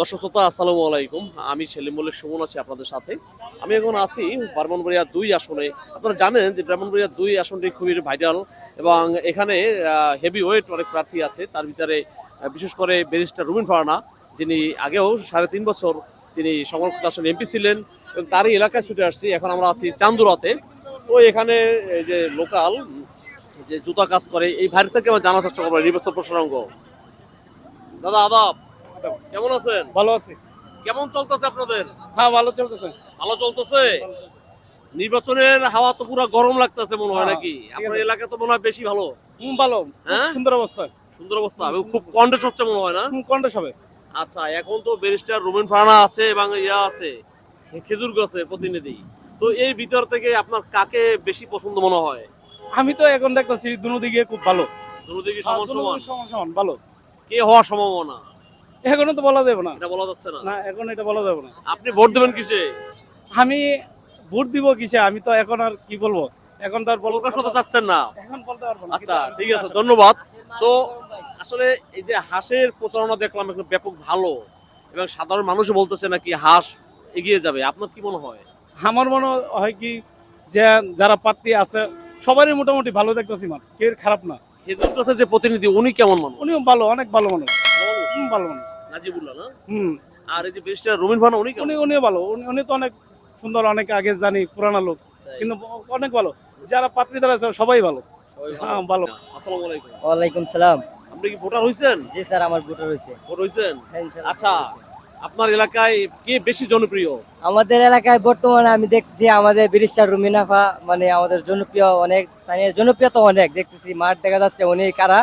দর্শক শ্রোতা, আসসালামু আলাইকুম। আমি সেলিম মল্লিক সুমন আছি আপনাদের সাথে। আমি এখন আছি ব্রাহ্মণবাড়িয়া দুই আসনে। আপনারা জানেন যে ব্রাহ্মণবাড়িয়া দুই আসনটি খুবই ভাইরাল এবং এখানে হেভি ওয়েট অনেক প্রার্থী আছে। তার ভিতরে বিশেষ করে ব্যারিস্টার রুবিন ফারানা যিনি আগেও সাড়ে তিন বছর তিনি সংরক্ষিত আসন এমপি ছিলেন এবং তারই এলাকায় ছুটে আসছি। এখন আমরা আছি চান্দুরাতে। তো এখানে যে লোকাল যে জুতা কাজ করে, এই ভাইয়ের থেকে আমরা জানার চেষ্টা করব, নির্বাচন প্রসঙ্গ। দাদা, আদাব। কেমন আছেন? ভালো আছি। কেমন চলতেছে আপনাদের? হ্যাঁ ভালো চলতেছে। ভালো চলতেছে? নির্বাচনের হাওয়া তো পুরো গরম লাগতেছে মনে হয় হ্যাঁ, নাকি? আপনার এলাকা তো মনে হয় বেশি ভালো। ভালো। হ্যাঁ? সুন্দর অবস্থা। সুন্দর অবস্থা। খুব হচ্ছে মনে হয় না? কন্টেস হবে। আচ্ছা এখন তো ব্যারিস্টার ফারানা আছে এবং ইয়া আছে খেজুর গাছে প্রতিনিধি। তো এই ভিতর থেকে আপনার কাকে বেশি পছন্দ মনে হয়? আমি তো এখন দেখতেছি দুনো দিকে খুব ভালো। দুদিকে হ্যাঁ, সমান সমান। সমান সমান ভালো। কে হওয়ার সম্ভাবনা? এখনও তো বলা যাবে না। এটা বলা যাচ্ছে না। না এখন এটা বলা যাবে না। আপনি ভোট দেবেন কিসে? আমি ভোট দিব কিসে? আমি তো এখন আর কি বলব? এখন তো আর বলব প্রকাশ করতে চাচ্ছেন না। এখন বলতে পারব না। আচ্ছা ঠিক আছে ধন্যবাদ। তো আসলে এই যে হাঁসের প্রচারণা দেখলাম এখন ব্যাপক ভালো। এবং সাধারণ মানুষও বলতেছে নাকি হাঁস এগিয়ে যাবে। আপনার কি মনে হয়? আমার মনে হয় কি যে যারা প্রার্থী আছে সবারই মোটামুটি ভালো দেখতেছি মার কে খারাপ না। গাছের যে প্রতিনিধি উনি কেমন মানুষ? উনিও ভালো অনেক ভালো মানুষ। ভালো মানুষ। নাজিবুল্লাহ না? হুম। আর এই যে ব্যারিস্টার রবিন ভানা উনি কেমন? উনি ভালো। উনি উনি তো অনেক সুন্দর অনেক আগে জানি পুরানা লোক। কিন্তু অনেক ভালো। যারা পাত্রী আছে সবাই ভালো। হ্যাঁ ভালো। আসসালামু আলাইকুম। ওয়ালাইকুম সালাম। আপনি কি ভোটার হইছেন? জি স্যার আমার ভোটার হয়েছে ভোট হইছেন? হ্যাঁ, আচ্ছা আপনার এলাকায় কে বেশি জনপ্রিয়? আমাদের এলাকায় বর্তমানে আমি দেখছি আমাদের বিরিশার রুমিনাফা মানে আমাদের জনপ্রিয় অনেক মানে জনপ্রিয়তা অনেক দেখতেছি মাঠ দেখা যাচ্ছে উনি কারা।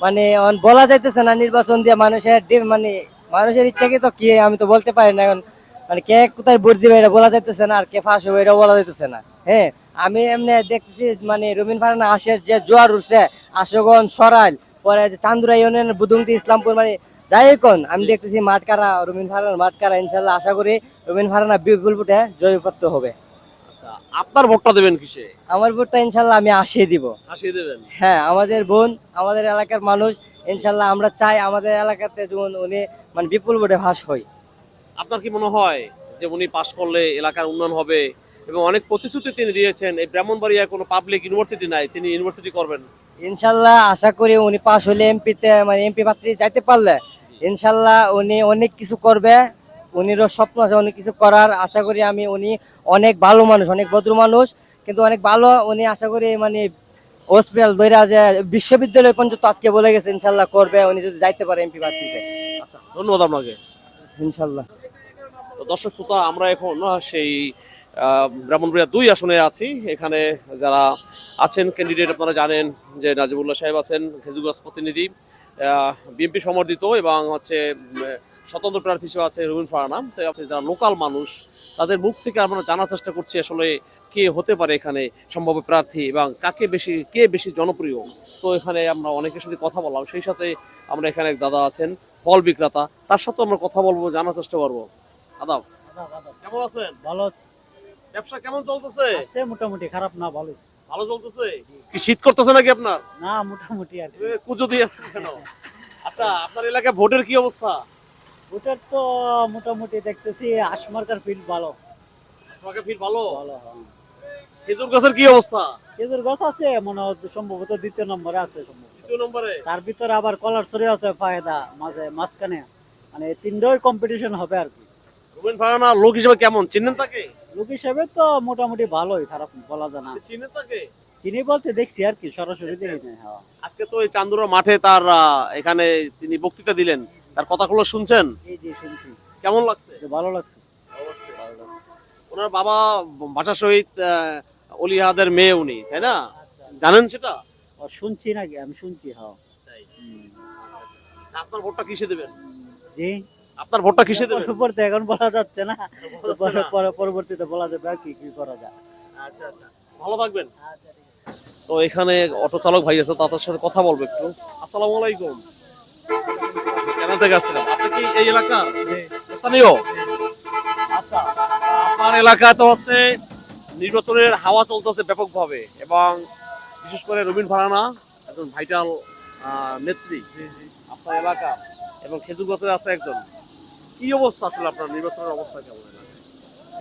মানে বলা যাইতেছে না নির্বাচন দিয়ে মানুষের মানে মানুষের ইচ্ছাকে তো কি, আমি তো বলতে পারি না এখন। মানে কে কোথায় ভোট দিবে এটা বলা যাইতেছে না, আর কে ফাঁস হবে এটা বলা যাইতেছে না। হ্যাঁ আমি এমনি দেখতেছি মানে রবিন ফারানা আশের যে জোয়ার উঠছে আশোগঞ্জ সরাইল, পরে চান্দুরা ইউনিয়নের বুদুংটি ইসলামপুর মানে যাই কোন আমি দেখতেছি মাঠ কারা রবিন ফারানা মাঠ কারা ইনশাল্লাহ আশা করি রবিন ফারানা বিপুল ভোটে জয়প্রাপ্ত হবে। আচ্ছা আপনার ভোটটা দেবেন কিসে? আমার ভোটটা ইনশাল্লাহ আমি আসিয়ে দিব। আসিয়ে দেবেন? হ্যাঁ আমাদের বোন আমাদের এলাকার মানুষ ইনশাল্লাহ আমরা চাই আমাদের এলাকাতে যেমন উনি মানে বিপুল ভোটে ভাস হয়। আপনার কি মনে হয় যে উনি পাশ করলে এলাকার উন্নয়ন হবে? এবং অনেক প্রতিশ্রুতি তিনি দিয়েছেন এই ব্রাহ্মণবাড়িয়া কোনো পাবলিক ইউনিভার্সিটি নাই তিনি ইউনিভার্সিটি করবেন। ইনশাল্লাহ আশা করি উনি পাশ হলে এমপিতে মানে এমপি পাত্রী যাইতে পারলে ইনশাল্লাহ উনি অনেক কিছু করবে। উনিরও স্বপ্ন আছে অনেক কিছু করার। আশা করি আমি উনি অনেক ভালো মানুষ অনেক ভদ্র মানুষ। কিন্তু অনেক ভালো উনি আশা করি মানে হসপিটাল দৈরা যে বিশ্ববিদ্যালয় পর্যন্ত আজকে বলে গেছে ইনশাল্লাহ করবে। উনি যদি যাইতে পারে এমপি প্রার্থীতে আচ্ছা ধন্যবাদ আপনাকে। ইনশাল্লাহ। তো দর্শক শ্রোতা আমরা এখন সেই ব্রাহ্মণবাড়িয়া দুই আসনে আছি। এখানে যারা আছেন ক্যান্ডিডেট আপনারা জানেন যে নাজিবুল্লাহ সাহেব আছেন খেজুগাছ প্রতিনিধি বিএনপি সমর্থিত এবং হচ্ছে স্বতন্ত্র প্রার্থী হিসেবে আছে রবীন ফারানা তো আছে যারা লোকাল মানুষ তাদের মুখ থেকে আমরা জানার চেষ্টা করছি আসলে কে হতে পারে এখানে সম্ভাব্য প্রার্থী এবং কাকে বেশি কে বেশি জনপ্রিয়। তো এখানে আমরা অনেকের সাথে কথা বললাম সেই সাথে আমরা এখানে এক দাদা আছেন ফল বিক্রেতা। তার সাথে আমরা কথা বলব জানার চেষ্টা করব। আদাব। কেমন আছেন? ভালো আছে। ব্যবসা কেমন চলতেছে? আছে মোটামুটি খারাপ না ভালো ভালো চলতেছে? কি শীত করতেছে নাকি আপনার? না মোটামুটি আর কুজো দিয়ে আছে কেন? আচ্ছা আপনার এলাকায় ভোটের কি অবস্থা? ওটার তো মোটামুটি দেখতেছি আশমার্কার ফিল্ড ভালো। তোমাকে ফিল ভালো? ভালো খেজুর গাছের কি অবস্থা? খেজুর গাছ আছে মনে হয় সম্ভবত দ্বিতীয় নম্বরে আছে সম্ভবত। দ্বিতীয় নম্বরে? তার ভিতরে আবার কলার ছড়ি আছে ফায়দা মাঝে মাঝখানে। মানে তিনটাই কম্পিটিশন হবে আর কি। রুবেন ফারানা লোক হিসেবে কেমন? চিনেন তাকে? লোক হিসেবে তো মোটামুটি ভালোই খারাপ বলা যায় না। চিনেন তাকে? চিনি বলতে দেখছি আর কি সরাসরি দেখি হ্যাঁ। আজকে তো এই চান্দুরা মাঠে তার এখানে তিনি বক্তৃতা দিলেন। তার কথাগুলো শুনছেন? কেমন লাগছে? ভালো লাগছে। ওনার বাবা ভাষা শহীদ অলিহাদের মেয়ে উনি তাই না? জানেন সেটা? শুনছি নাকি? আমি শুনছি হ্যাঁ আপনার ভোটটা কিসে দেবেন? জি? আপনার ভোটটা কিসে দেবেন? পরবর্তী এখন বলা যাচ্ছে না। পরবর্তীতে বলা যাবে আর কি কি করা যায়। আচ্ছা আচ্ছা। ভালো থাকবেন। তো এখানে অটো চালক ভাই আছে তাদের সাথে কথা বলব একটু। আসসালামু আলাইকুম। থেকে আসছিলেন আপনি কি এই এলাকার স্থানীয়? আচ্ছা। আপনার এলাকা তো হচ্ছে নির্বাচনের হাওয়া চলতেছে ব্যাপকভাবে এবং বিশেষ করে রবীন ফারানা একজন ভাইটাল নেত্রী আপনার এলাকা এবং খেজুর গাছের আছে একজন। কি অবস্থা আসলে আপনার নির্বাচনের অবস্থা কেমন?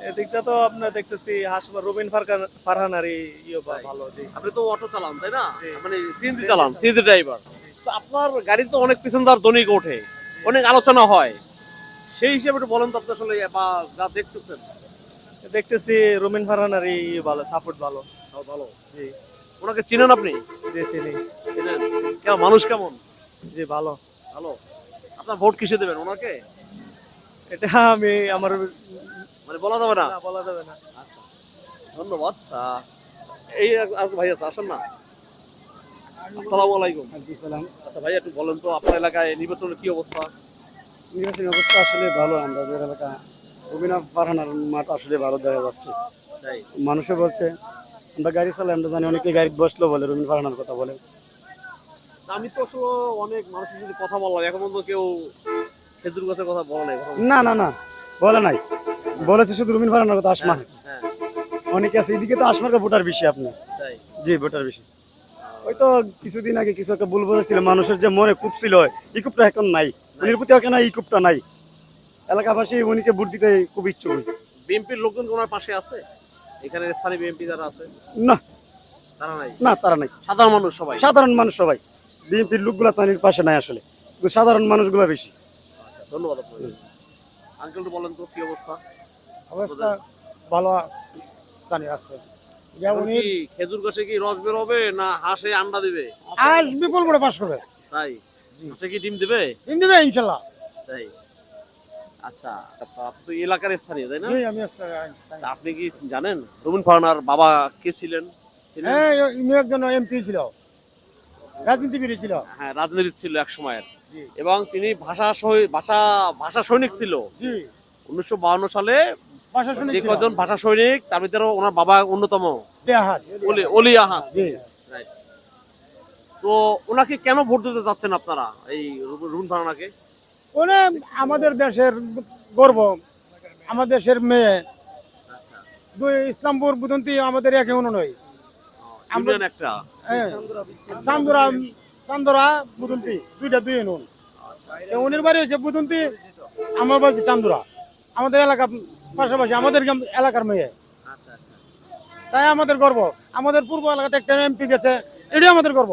এদিকটা তো আপনার দেখতেছি হাসপাতাল রবিন ফারকান ফারহান আর ইয়ে ভালো জি। আপনি তো অটো চালান তাই না? মানে সিএনজি চালান সিএনজি ড্রাইভার তো আপনার গাড়ি তো অনেক প্যাসেঞ্জার দৈনিক ওঠে। অনেক আলোচনা হয়। সেই হিসেবে একটু বলেন তো আপনি আসলে বা যা দেখতেছেন। দেখতেছি রবিন ফারহান আর ইয়ে ভালো সাপোর্ট ভালো। ভালো? জি। ওনাকে চিনেন আপনি? জি চিনি। চিনেন? কেমন মানুষ কেমন? জি ভালো। ভালো? আপনার ভোট কিসে দেবেন ওনাকে? এটা আমি আমার মানে বলা যাবে না? বলা যাবে না। ধন্যবাদ। এই আর ভাই আছে আসেন না। আসসালামু আলাইকুম। সালাম। আচ্ছা ভাই একটু বলেন তো আপনার এলাকায় নির্বাচনের কি অবস্থা? নির্বাচনী অবস্থা আসলে ভালো আমাদের এলাকা অভিনব পাঠানোর মাঠ আসলে ভালো দেখা যাচ্ছে। বলছে আমরা গাড়ি চালাই আমরা জানি অনেকে গাড়ি বসল বলে রবীন্দ্র পাঠানোর কথা বলে। আমি তো আসলে অনেক মানুষের সাথে কথা বললাম এখন পর্যন্ত কেউ খেজুর গাছের কথা বলে নাই না না না বলে নাই। বলেছে শুধু রবীন্দ্র পাঠানোর কথা আসমা হ্যাঁ অনেকে আছে এদিকে তো আসমার ভোটার বেশি আপনি। জি ভোটার বেশি। ওই তো কিছুদিন আগে কিছু একটা ভুল বলেছিল মানুষের যে মনে কূপ ছিল এই এখন নাই। উনির প্রতি এখন এই কূপটা নাই। এলাকাবাসী উনিকে ভোট দিতে খুব ইচ্ছুক। বিএনপির লোকজন ওনার পাশে আছে? এখানে স্থানীয় বিএনপি যারা আছে? না। তারা নাই? না তারা নাই। সাধারণ মানুষ সবাই? সাধারণ মানুষ সবাই। বিএনপির লোকগুলা তানির পাশে নাই আসলে। কিন্তু সাধারণ মানুষগুলা বেশি। আচ্ছা, ধন্যবাদ আঙ্কেল বলেন তো কি অবস্থা? অবস্থা ভালো স্থানীয় আছে। কি খেজুর গাছে কি রস বের হবে না হাঁসে আন্ডা দিবে? আজ বিপুল বড় পাস করবে তাই? হাঁসে কি ডিম দিবে? দিন দিবে তাই? আচ্ছা আপনি তো এলাকার স্থানীয় তাই না? আমি আপনি কি জানেন? রবীন ফারনার বাবা কে ছিলেন? হ্যাঁ ইনি একজন এমপি ছিল। রাজনীতিবিদ ছিল। হ্যাঁ রাজনীতি ছিল এক সময়ের। এবং তিনি ভাষা ভাষা ভাষা সৈনিক ছিল। জি। উনিশশো সালে যে কজন ভাষা সৈনিক তার ভিতরে ওনার বাবা অন্যতম। অলি অলি আহাদ। তো ওনাকে কেন ভোট দিতে যাচ্ছেন আপনারা এই উনি আমাদের দেশের গর্ব। আমাদের দেশের মেয়ে। দুই ইসলামপুর বুদন্তি আমাদের একে নয়। আমরা- একটা। চান্দুরা চান্দরা বুদন্তি দুইটা দুই নুন উনির বাড়ি হয়েছে বুদন্তি আমার বাড়ি চান্দুরা। আমাদের এলাকা পাশাপাশি আমাদের গ্রাম- এলাকার মেয়ে। আচ্ছা আচ্ছা তাই আমাদের গর্ব। আমাদের পূর্ব এলাকাতে একটা এমপি গেছে এটাই আমাদের গর্ব।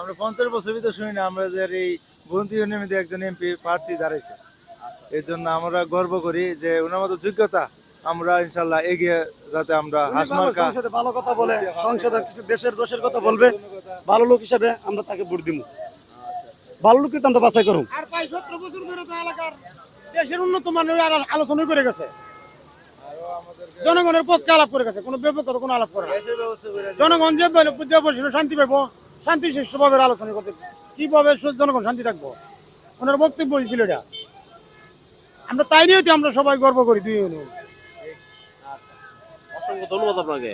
আমরা পঞ্চাশ বছর ভিতরে শুনি না আমাদের এই বন্ধু একজন এমপি প্রার্থী দাঁড়াইছে। এর জন্য আমরা গর্ব করি যে ওনার মতো যোগ্যতা আমরা ইনশাল্লাহ এগিয়ে যাতে আমরা ভালো কথা বলে সংসদে কিছু দেশের দোষের কথা বলবে ভালো লোক হিসাবে আমরা তাকে ভোট দিব ভালো লোককে তো আমরা বাছাই করুন আর প্রায় সতেরো বছর ধরে তো এলাকার দেশের উন্নত মানের আলোচনা করে গেছে। জনগণের পক্ষে আলাপ করে গেছে কোনো বিপক্ষে কোনো আলাপ করে জনগণ যে শান্তি পাইব শান্তি সুষ্ঠুভাবে আলোচনা করতে কীভাবে জনগণ শান্তি থাকব? ওনার বক্তব্য ছিল এটা। আমরা তাই নিয়ে আমরা সবাই গর্ব করি দুই অসংখ্য ধন্যবাদ আপনাকে।